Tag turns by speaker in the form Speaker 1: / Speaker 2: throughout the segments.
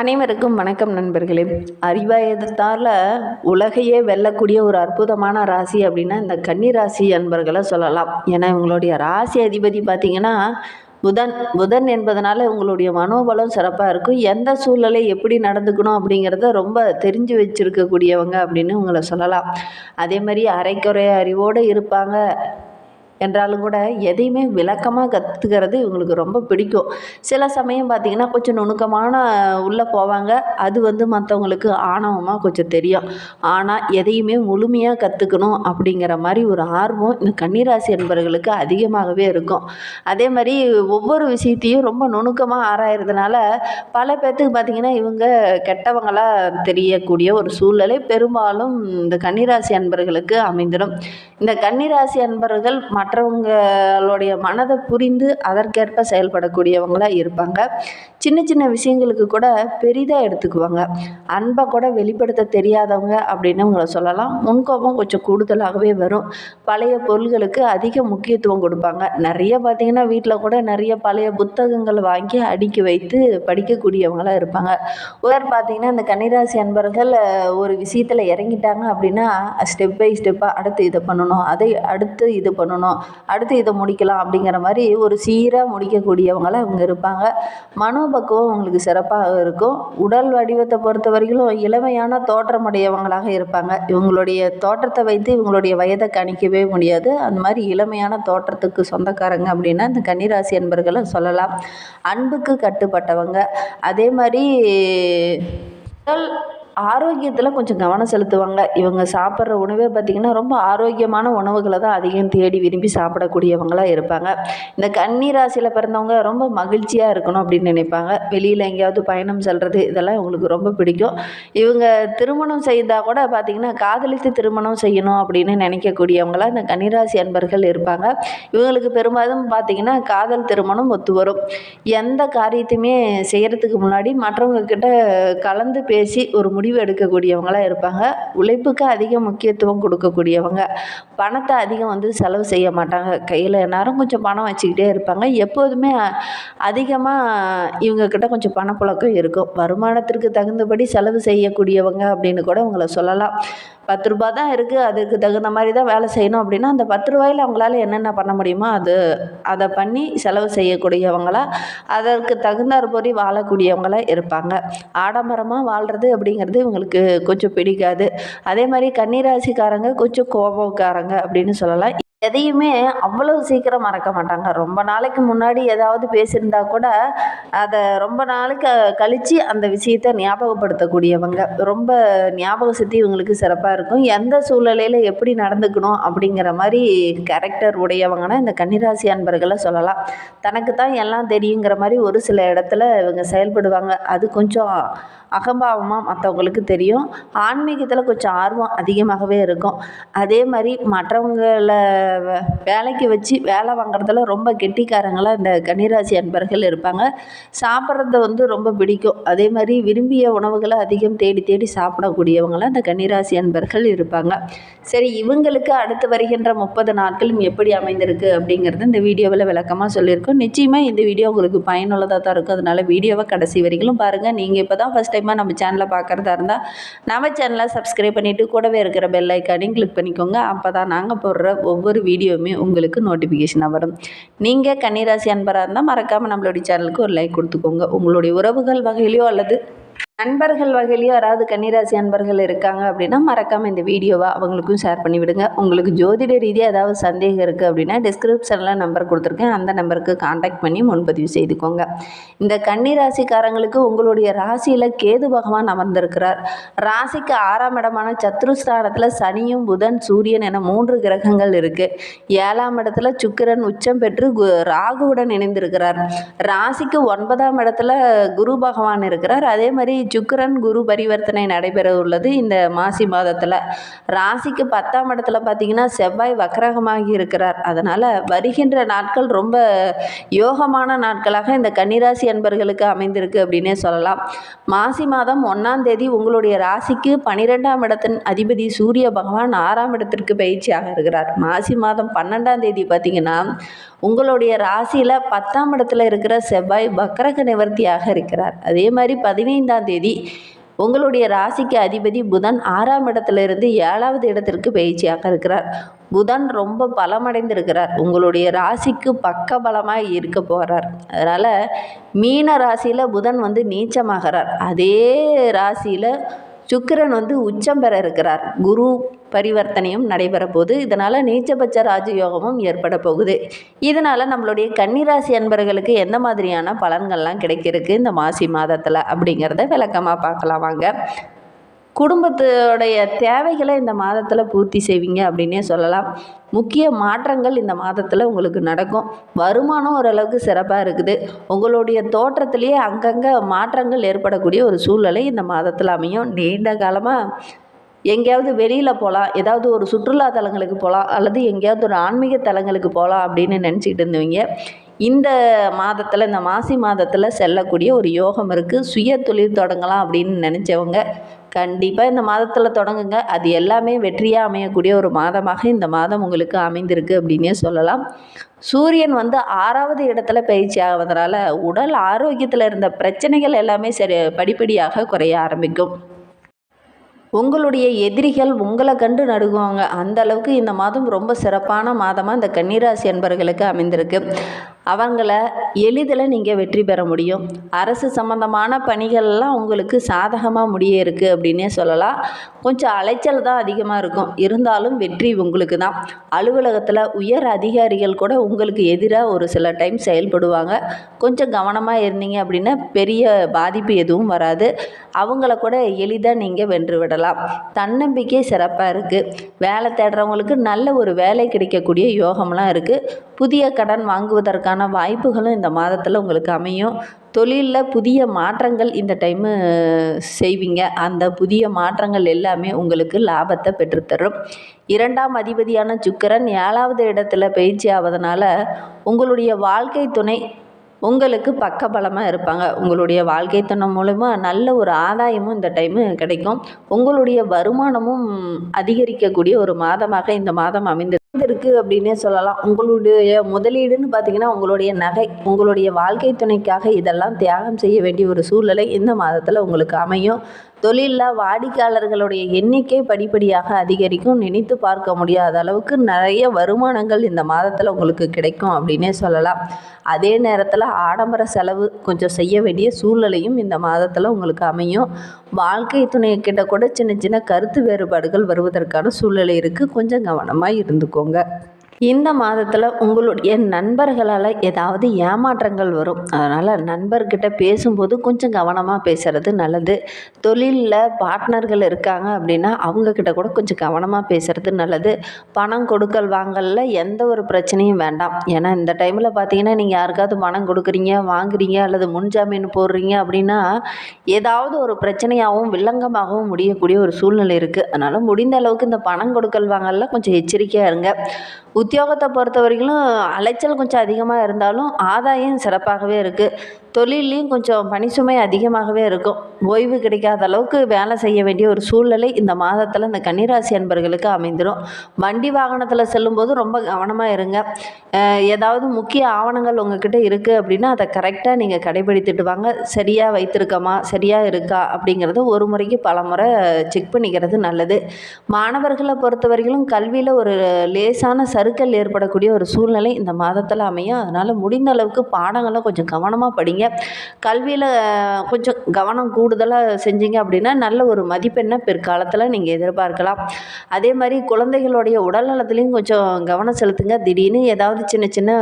Speaker 1: அனைவருக்கும் வணக்கம் நண்பர்களே. அறிவாயதத்தால் உலகையே வெல்லக்கூடிய ஒரு அற்புதமான ராசி அப்படின்னா இந்த கன்னி ராசி அன்பர்களை சொல்லலாம். ஏன்னா இவங்களுடைய ராசி அதிபதி பார்த்திங்கன்னா புதன். புதன் என்பதனால உங்களுடைய மனோபலம் சிறப்பாக இருக்கும். எந்த சூழ்நிலை எப்படி நடந்துக்கணும் அப்படிங்கிறத ரொம்ப தெரிஞ்சு வச்சுருக்கக்கூடியவங்க அப்படின்னு உங்களை சொல்லலாம். அதே மாதிரி அரைக்குறை அறிவோடு இருப்பாங்க. என்றாலும் கூட எதையுமே விளக்கமாக கற்றுக்கிறது இவங்களுக்கு ரொம்ப பிடிக்கும். சில சமயம் பார்த்திங்கன்னா கொஞ்சம் நுணுக்கமான உள்ளே போவாங்க. அது வந்து மற்றவங்களுக்கு ஆணவமாக கொஞ்சம் தெரியும். ஆனால் எதையுமே முழுமையாக கற்றுக்கணும் அப்படிங்கிற மாதிரி ஒரு ஆர்வம் இந்த கன்னிராசி என்பவர்களுக்கு அதிகமாகவே இருக்கும். அதே மாதிரி ஒவ்வொரு விஷயத்தையும் ரொம்ப நுணுக்கமாக ஆராயறதுனால பல பேர்த்துக்கு பார்த்திங்கன்னா இவங்க கெட்டவங்களாக தெரியக்கூடிய ஒரு சூழ்நிலை பெரும்பாலும் இந்த கன்னிராசி அன்பர்களுக்கு அமைந்திடும். இந்த கன்னிராசி அன்பர்கள் மற்றவங்களுடைய மனதை புரிந்து அதற்கேற்ப செயல்படக்கூடியவங்களாக இருப்பாங்க. சின்ன சின்ன விஷயங்களுக்கு கூட பெரிதாக எடுத்துக்குவாங்க. அன்பை கூட வெளிப்படுத்த தெரியாதவங்க அப்படின்னு உங்களை சொல்லலாம். முன்கோபம் கொஞ்சம் கூடுதலாகவே வரும். பழைய பொருள்களுக்கு அதிக முக்கியத்துவம் கொடுப்பாங்க. நிறைய பார்த்திங்கன்னா வீட்டில் கூட நிறைய பழைய புத்தகங்கள் வாங்கி அடுக்கி வைத்து படிக்கக்கூடியவங்களாக இருப்பாங்க. உதாரணம் பார்த்திங்கன்னா இந்த கன்னிராசி அன்பர்கள் ஒரு விஷயத்தில் இறங்கிட்டாங்க அப்படின்னா ஸ்டெப் பை ஸ்டெப்பாக அடுத்து இதை பண்ணணும் அதை அடுத்து இது பண்ணணும் அடுத்து இதை முடிக்கலாம் அப்படிங்கிற மாதிரி ஒரு சீராக முடிக்கக்கூடியவங்களாக அவங்க இருப்பாங்க. மனோ பக்குவம் அவங்களுக்கு சிறப்பாக இருக்கும். உடல் வடிவத்தை பொறுத்த வரைக்கும் இளமையான தோற்றமுடையவங்களாக இருப்பாங்க. இவங்களுடைய தோற்றத்தை வைத்து இவங்களுடைய வயதை கணிக்கவே முடியாது. அந்த மாதிரி இளமையான தோற்றத்துக்கு சொந்தக்காரங்க அப்படின்னா இந்த கன்னிராசி என்பர்களை சொல்லலாம். அன்புக்கு கட்டுப்பட்டவங்க. அதே மாதிரி உடல் ஆரோக்கியத்தில் கொஞ்சம் கவனம் செலுத்துவாங்க. இவங்க சாப்பிட்ற உணவே பார்த்திங்கன்னா ரொம்ப ஆரோக்கியமான உணவுகளை தான் அதிகம் தேடி விரும்பி சாப்பிடக்கூடியவங்களாக இருப்பாங்க. இந்த கன்னி ராசியில் பிறந்தவங்க ரொம்ப மகிழ்ச்சியாக இருக்கணும் அப்படின்னு நினைப்பாங்க. வெளியில் எங்கேயாவது பயணம் செல்வது இதெல்லாம் இவங்களுக்கு ரொம்ப பிடிக்கும். இவங்க திருமணம் செய்தால் கூட பார்த்திங்கன்னா காதலித்து திருமணம் செய்யணும் அப்படின்னு நினைக்கக்கூடியவங்களாக இந்த கன்னிராசி அன்பர்கள் இருப்பாங்க. இவங்களுக்கு பெரும்பாலும் பார்த்திங்கன்னா காதல் திருமணம் ஒத்து வரும். எந்த காரியத்தையுமே செய்கிறதுக்கு முன்னாடி மற்றவங்க கிட்ட கலந்து பேசி ஒரு முடிவு எடுக்கக்கூடியவங்களாக இருப்பாங்க. உழைப்புக்கு அதிக முக்கியத்துவம் கொடுக்கக்கூடியவங்க. பணத்தை அதிகம் வந்து செலவு செய்ய மாட்டாங்க. கையில் எல்லாரும் கொஞ்சம் பணம் வச்சுக்கிட்டே இருப்பாங்க. எப்போதுமே அதிகமாக இவங்கக்கிட்ட கொஞ்சம் பணப்புழக்கம் இருக்கும். வருமானத்திற்கு தகுந்தபடி செலவு செய்யக்கூடியவங்க அப்படின்னு கூட உங்களை சொல்லலாம். பத்து ரூபா தான் இருக்குது அதுக்கு தகுந்த மாதிரி தான் வேலை செய்யணும் அப்படின்னா அந்த பத்து ரூபாயில் அவங்களால என்னென்ன பண்ண முடியுமோ அது அதை பண்ணி செலவு செய்யக்கூடியவங்களா அதற்கு தகுந்தாற்படி வாழக்கூடியவங்களாக இருப்பாங்க. ஆடம்பரமாக வாழ்கிறது அப்படிங்கிறது இவங்களுக்கு கொஞ்சம் பிடிக்காது. அதே மாதிரி கன்னிராசிக்காரங்க கொஞ்சம் கோபக்காரங்க அப்படின்னு சொல்லலாம். எதையுமே அவ்வளவு சீக்கிரம் மறக்க மாட்டாங்க. ரொம்ப நாளைக்கு முன்னாடி ஏதாவது பேசியிருந்தா கூட அதை ரொம்ப நாளைக்கு கழித்து அந்த விஷயத்தை ஞாபகப்படுத்தக்கூடியவங்க. ரொம்ப ஞாபக சக்தி இவங்களுக்கு சிறப்பாக இருக்கும். எந்த சூழ்நிலையில் எப்படி நடந்துக்கணும் அப்படிங்கிற மாதிரி கேரக்டர் உடையவங்கன்னா இந்த கன்னிராசி அன்பர்களை சொல்லலாம். தனக்கு தான் எல்லாம் தெரியுங்கிற மாதிரி ஒரு சில இடத்துல இவங்க செயல்படுவாங்க. அது கொஞ்சம் அகம்பாவமாக மற்றவங்களுக்கு தெரியும். ஆன்மீகத்தில் கொஞ்சம் ஆர்வம் அதிகமாகவே இருக்கும். அதே மாதிரி மற்றவங்களை வேலைக்கு வச்சு வேலை வாங்குறதுல ரொம்ப கெட்டிக்காரங்களாக இந்த கன்னிராசி அன்பர்கள் இருப்பாங்க. சாப்பிட்றது வந்து ரொம்ப பிடிக்கும். அதே மாதிரி விரும்பிய உணவுகளை அதிகம் தேடி தேடி சாப்பிடக்கூடியவங்களாம் இந்த கன்னிராசி அன்பர்கள் இருப்பாங்க. சரி இவங்களுக்கு அடுத்து வருகின்ற முப்பது நாட்களும் எப்படி அமைந்திருக்கு அப்படிங்கிறது இந்த வீடியோவில் விளக்கமாக சொல்லியிருக்கோம். நிச்சயமாக இந்த வீடியோ உங்களுக்கு பயனுள்ளதாக தான் இருக்கும். அதனால் வீடியோவை கடைசி வரைக்கும் பாருங்கள் நீங்கள் இப்போ தான் ஃபஸ்ட் டைமாக நம்ம சேனலை பார்க்குறதா இருந்தால் நம்ம சேனலை சப்ஸ்கிரைப் பண்ணிவிட்டு கூடவே இருக்கிற பெல் ஐக்கானையும் கிளிக் பண்ணிக்கோங்க. அப்போ தான் நாங்கள் போடுற ஒவ்வொரு வீடியோவுமே உங்களுக்கு நோட்டிஃபிகேஷனாக வரும். நீங்கள் கன்னிராசி அன்பராக இருந்தால் மறக்காமல் நம்மளுடைய சேனலுக்கு ஒரு லைக் கொடுத்துக்கோங்க. உங்களுடைய உறவுகள் வகையிலையோ அல்லது நண்பர்கள் வகையிலையும் யாராவது கன்னிராசி அன்பர்கள் இருக்காங்க அப்படின்னா மறக்காமல் இந்த வீடியோவை அவங்களுக்கும் ஷேர் பண்ணி விடுங்க உங்களுக்கு ஜோதிட ரீதியாக ஏதாவது சந்தேகம் இருக்குது அப்படின்னா டிஸ்கிரிப்ஷனில் நம்பர் கொடுத்துருக்கேன். அந்த நம்பருக்கு காண்டாக்ட் பண்ணி முன்பதிவு செய்துக்கோங்க. இந்த கன்னிராசிக்காரங்களுக்கு உங்களுடைய ராசியில் கேது பகவான் அமர்ந்திருக்கிறார். ராசிக்கு ஆறாம் இடமான சத்ருஸ்தானத்தில் சனியும் புதன் சூரியன் என மூன்று கிரகங்கள் இருக்குது ஏழாம் இடத்துல சுக்கிரன் உச்சம் பெற்று கு ராகுவுடன் இணைந்திருக்கிறார். ராசிக்கு ஒன்பதாம் இடத்துல குரு பகவான் இருக்கிறார். அதே மாதிரி சுக்கரன் குரு பரிவர்த்தனை நடைபெற உள்ளது இந்த மாசி மாதத்தில். ராசிக்கு பத்தாம் இடத்துல பார்த்தீங்கன்னா செவ்வாய் வக்கரகமாகி இருக்கிறார். அதனால் வருகின்ற நாட்கள் ரொம்ப யோகமான நாட்களாக இந்த கன்னிராசி அன்பர்களுக்கு அமைந்திருக்கு அப்படின்னே சொல்லலாம். மாசி மாதம் ஒன்றாம் தேதி உங்களுடைய ராசிக்கு பனிரெண்டாம் இடத்தின் அதிபதி சூரிய பகவான் ஆறாம் இடத்திற்கு பயிற்சியாக இருக்கிறார். மாசி மாதம் பன்னெண்டாம் தேதி பார்த்தீங்கன்னா உங்களுடைய ராசியில் பத்தாம் இடத்துல இருக்கிற செவ்வாய் வக்கரக நிவர்த்தியாக இருக்கிறார். அதே மாதிரி பதினைந்தாம் தேதி உங்களுடைய ராசிக்கு அதிபதி புதன் ஆறாம் இடத்திலிருந்து ஏழாவது இடத்திற்கு பயிற்சியாக இருக்கிறார். புதன் ரொம்ப பலமடைந்திருக்கிறார். உங்களுடைய ராசிக்கு பக்க பலமாக இருக்க போகிறார் அதனால் மீன ராசியில் புதன் வந்து நீச்சமாகிறார். அதே ராசியில் சுக்கிரன் வந்து உச்சம் பெற இருக்கிறார். குரு பரிவர்த்தனையும் நடைபெற போகுது இதனால் நீச்சபட்ச ராஜயோகமும் ஏற்பட போகுது. இதனால் நம்மளுடைய கன்னிராசி அன்பர்களுக்கு எந்த மாதிரியான பலன்கள்லாம் கிடைக்கிறதுக்கு இந்த மாசி மாதத்தில் அப்படிங்கிறத விளக்கமாக பார்க்கலாம் வாங்க. குடும்பத்தோடைய தேவைகளை இந்த மாதத்தில் பூர்த்தி செய்வீங்க அப்படின்னே சொல்லலாம். முக்கிய மாற்றங்கள் இந்த மாதத்தில் உங்களுக்கு நடக்கும். வருமானம் ஓரளவுக்கு சிறப்பாக இருக்குது. உங்களுடைய தோற்றத்திலேயே அங்கங்கே மாற்றங்கள் ஏற்படக்கூடிய ஒரு சூழ்நிலை இந்த மாதத்தில் அமையும். நீண்ட காலமாக எங்கேயாவது வெளியில் போகலாம் ஏதாவது ஒரு சுற்றுலா தலங்களுக்கு போகலாம் அல்லது எங்கேயாவது ஒரு ஆன்மீக தலங்களுக்கு போகலாம் அப்படின்னு நினச்சிட்டு இருந்தவங்க இந்த மாதத்தில் இந்த மாசி மாதத்தில் செல்லக்கூடிய ஒரு யோகம் இருக்குது சுய தொழில் தொடங்கலாம் அப்படின்னு நினச்சவங்க கண்டிப்பாக இந்த மாதத்தில் தொடங்குங்க. அது எல்லாமே வெற்றியாக அமையக்கூடிய ஒரு மாதமாக இந்த மாதம் உங்களுக்கு அமைந்திருக்கு அப்படின்னே சொல்லலாம். சூரியன் வந்து ஆறாவது இடத்துல பயிற்சி ஆவதனால உடல் ஆரோக்கியத்தில் இருந்த பிரச்சனைகள் எல்லாமே சரி படிப்படியாக குறைய ஆரம்பிக்கும். உங்களுடைய எதிரிகள் உங்களை கண்டு நடுங்குவாங்க. அந்த அளவுக்கு இந்த மாதம் ரொம்ப சிறப்பான மாதமாக இந்த கன்னிராசி அன்பர்களுக்கு அமைந்திருக்கு. அவங்கள எளிதில் நீங்கள் வெற்றி பெற முடியும். அரசு சம்மந்தமான பணிகள்லாம் உங்களுக்கு சாதகமாக முடிய இருக்குது அப்படின்னே சொல்லலாம். கொஞ்சம் அலைச்சல் தான் அதிகமாக இருக்கும். இருந்தாலும் வெற்றி உங்களுக்கு தான். அலுவலகத்தில் உயர் அதிகாரிகள் கூட உங்களுக்கு எதிராக ஒரு சில டைம் செயல்படுவாங்க. கொஞ்சம் கவனமாக இருந்தீங்க அப்படின்னா பெரிய பாதிப்பு எதுவும் வராது. அவங்கள கூட எளிதாக நீங்கள் வென்று விடலாம். தன்னம்பிக்கை சிறப்பாக இருக்குது வேலை தேடுறவங்களுக்கு நல்ல ஒரு வேலை கிடைக்கக்கூடிய யோகம்லாம் இருக்குது புதிய கடன் வாங்குவதற்கான வாய்ப்புகளும் இந்த மாதத்தில் உங்களுக்கு அமையும். தொழிலில் புதிய மாற்றங்கள் இந்த டைமு செய்வீங்க. அந்த புதிய மாற்றங்கள் எல்லாமே உங்களுக்கு லாபத்தை பெற்றுத்தரும். இரண்டாம் அதிபதியான சுக்கரன் ஏழாவது இடத்துல பயிற்சி ஆவதனால உங்களுடைய வாழ்க்கை துணை உங்களுக்கு பக்கபலமாக இருப்பாங்க. உங்களுடைய வாழ்க்கை துணை மூலமா நல்ல ஒரு ஆதாயமும் இந்த டைமு கிடைக்கும். உங்களுடைய வருமானமும் அதிகரிக்கக்கூடிய ஒரு மாதமாக இந்த மாதம் அமைந்து இருக்கு அப்படின்னே சொல்லலாம். உங்களுடைய முதலீடுன்னு பார்த்தீங்கன்னா உங்களுடைய நகை உங்களுடைய வாழ்க்கை துணைக்காக இதெல்லாம் தியாகம் செய்ய வேண்டிய ஒரு சூழ்நிலை இந்த மாதத்தில் உங்களுக்கு அமையும். தொழிலில் வாடிக்கையாளர்களுடைய எண்ணிக்கை படிப்படியாக அதிகரிக்கும். நினைத்து பார்க்க முடியாத அளவுக்கு நிறைய வருமானங்கள் இந்த மாதத்தில் உங்களுக்கு கிடைக்கும் அப்படின்னே சொல்லலாம். அதே நேரத்தில் ஆடம்பர செலவு கொஞ்சம் செய்ய வேண்டிய சூழ்நிலையும் இந்த மாதத்தில் உங்களுக்கு அமையும். வாழ்க்கை துணைக்கிட்ட கூட சின்ன சின்ன கருத்து வேறுபாடுகள் வருவதற்கான சூழ்நிலை இருக்குது கொஞ்சம் கவனமாக இருந்துக்கோங்க. இந்த மாதத்தில் உங்களுடைய நண்பர்களால் ஏதாவது ஏமாற்றங்கள் வரும். அதனால் நண்பர்கிட்ட பேசும்போது கொஞ்சம் கவனமாக பேசுகிறது நல்லது. தொழிலில் பார்ட்னர்கள் இருக்காங்க அப்படின்னா அவங்கக்கிட்ட கூட கொஞ்சம் கவனமாக பேசுகிறது நல்லது. பணம் கொடுக்கல் வாங்கலில் எந்த ஒரு பிரச்சனையும் வேண்டாம். ஏன்னா இந்த டைமில் பார்த்தீங்கன்னா நீங்கள் யாருக்காவது பணம் கொடுக்குறீங்க வாங்குறீங்க அல்லது முன்ஜாமீன் போடுறீங்க அப்படின்னா ஏதாவது ஒரு பிரச்சனையாகவும் வில்லங்கமாகவும் முடியக்கூடிய ஒரு சூழ்நிலை இருக்குது அதனால் முடிந்த அளவுக்கு இந்த பணம் கொடுக்கல் வாங்கலில் கொஞ்சம் எச்சரிக்கையாக இருங்க. உத்தியோகத்தை பொறுத்த வரைக்கும் அலைச்சல் கொஞ்சம் அதிகமாக இருந்தாலும் ஆதாயம் சிறப்பாகவே இருக்குது தொழில்லையும் கொஞ்சம் பணி சுமை அதிகமாகவே இருக்கும். ஓய்வு கிடைக்காத அளவுக்கு வேலை செய்ய வேண்டிய ஒரு சூழ்நிலை இந்த மாதத்தில் இந்த கன்னிராசி அன்பர்களுக்கு அமைந்துடும் வண்டி வாகனத்தில் செல்லும்போது ரொம்ப கவனமாக இருங்க. ஏதாவது முக்கிய ஆவணங்கள் உங்ககிட்ட இருக்குது அப்படின்னா அதை கரெக்டாக நீங்கள் கடைபிடித்துட்டு வாங்க. சரியாக வைத்திருக்கமா? சரியாக இருக்கா? அப்படிங்கிறத ஒரு முறைக்கு பல முறை செக் பண்ணிக்கிறது நல்லது. மாணவர்களை பொறுத்தவரையிலும் கல்வியில் ஒரு லேசான சறுக்கல் ஏற்படக்கூடிய ஒரு சூழ்நிலை இந்த மாதத்தில் அமையும். அதனால் முடிந்த அளவுக்கு பாடங்களை கொஞ்சம் கவனமாக படிங்க. கல்வியில் கொஞ்சம் கவனம் கூடுதலாக செஞ்சீங்க அப்படின்னா நல்ல ஒரு மதிப்பெண்ணை பிற்காலத்தில் நீங்கள் எதிர்பார்க்கலாம். அதே மாதிரி குழந்தைகளுடைய உடல்நலத்துலேயும் கொஞ்சம் கவனம் செலுத்துங்க. திடீர்னு ஏதாவது சின்ன சின்ன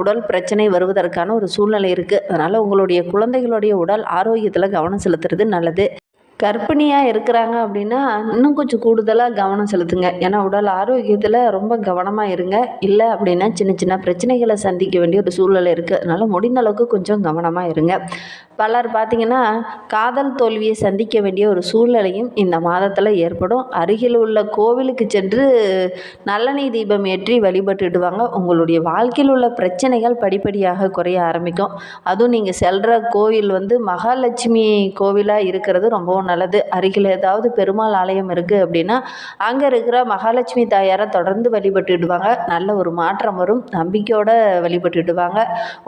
Speaker 1: உடல் பிரச்சனை வருவதற்கான ஒரு சூழ்நிலை இருக்குது அதனால் உங்களுடைய குழந்தைகளுடைய உடல் ஆரோக்கியத்தில் கவனம் செலுத்துறது நல்லது. கர்ப்பிணியாக இருக்கிறாங்க அப்படின்னா இன்னும் கொஞ்சம் கூடுதலாக கவனம் செலுத்துங்க. ஏன்னா உடல் ஆரோக்கியத்தில் ரொம்ப கவனமாக இருங்க. இல்லை அப்படின்னா சின்ன சின்ன பிரச்சனைகளை சந்திக்க வேண்டிய ஒரு சூழ்நிலை இருக்குது அதனால் முடிந்த அளவுக்கு கொஞ்சம் கவனமாக இருங்க. பலர் பார்த்திங்கன்னா காதல் தோல்வியை சந்திக்க வேண்டிய ஒரு சூழ்நிலையும் இந்த மாதத்தில் ஏற்படும். அருகில் உள்ள கோவிலுக்கு சென்று நல்லெண்ணெய் தீபம் ஏற்றி வழிபட்டுடுவாங்க. உங்களுடைய வாழ்க்கையில் உள்ள பிரச்சனைகள் படிப்படியாக குறைய ஆரம்பிக்கும். அதுவும் நீங்கள் செல்கிற கோவில் வந்து மகாலட்சுமி கோவிலாக இருக்கிறது நல்லது. அருகில் ஏதாவது பெருமாள் ஆலயம் இருக்குது அப்படின்னா அங்கே இருக்கிற மகாலட்சுமி தாயாரை தொடர்ந்து வழிபட்டுடுவாங்க. நல்ல ஒரு மாற்றம் வரும். நம்பிக்கையோட வழிபட்டுடுவாங்க.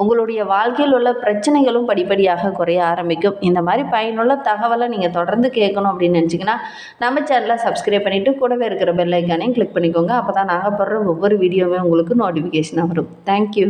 Speaker 1: உங்களுடைய வாழ்க்கையில் உள்ள பிரச்சனைகளும் படிப்படியாக குறைய ஆரம்பிக்கும். இந்த மாதிரி பயனுள்ள தகவலை நீங்கள் தொடர்ந்து கேட்கணும் அப்படின்னு நினச்சிங்கன்னா நம்ம சேனலை சப்ஸ்கிரைப் பண்ணிவிட்டு கூடவே இருக்கிற பெல்லைக்கானையும் கிளிக் பண்ணிக்கோங்க. அப்போ தான் நாங்கள் போடுற ஒவ்வொரு வீடியோவுமே உங்களுக்கு நோட்டிஃபிகேஷனாக வரும். தேங்க்யூ